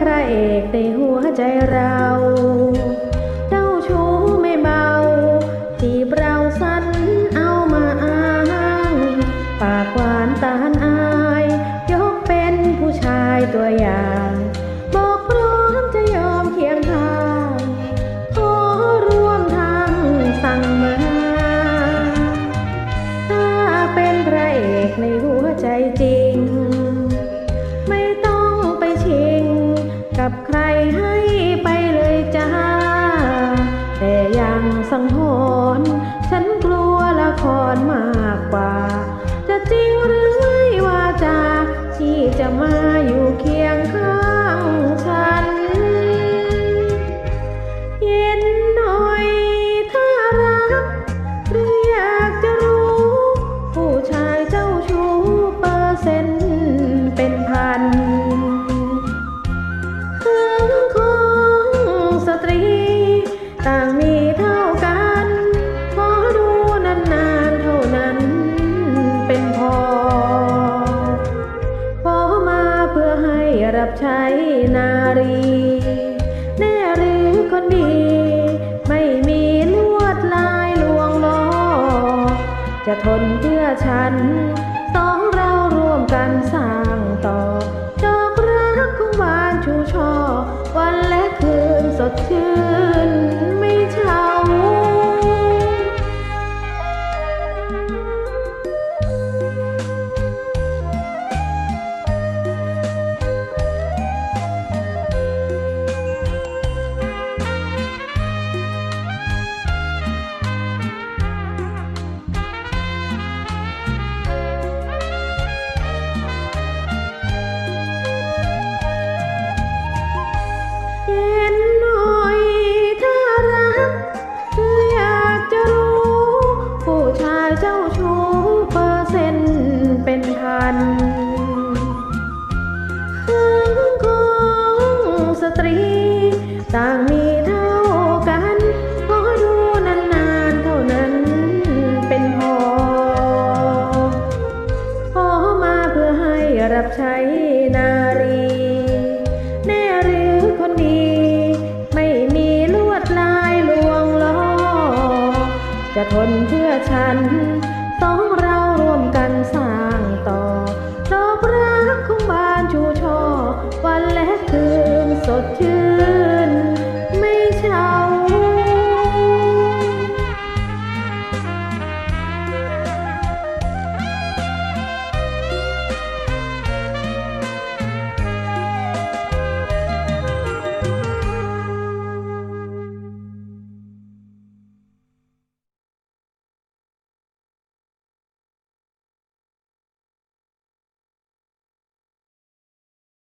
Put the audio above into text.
พระเอกในหัวใจเราเจ้าชู้ไม่เบาที่เราสั้นเอามาอ้าง ปากหวานตานอาย ยกเป็นผู้ชายตัวอย่าง ใครให้ไปเลยจ้า แต่ยังสังห ต่างมีเท่ากันขอดูนานๆเท่านั้นเป็นพอ ขอมาเพื่อให้รับใช้นารี แน่หรือคนดี ไม่มีลวดลายลวงล้อ จะทนเพื่อฉัน รับใช้นารี แน่หรือคนดี ไม่มีลวดลายลวงล้อ จะทนเพื่อฉัน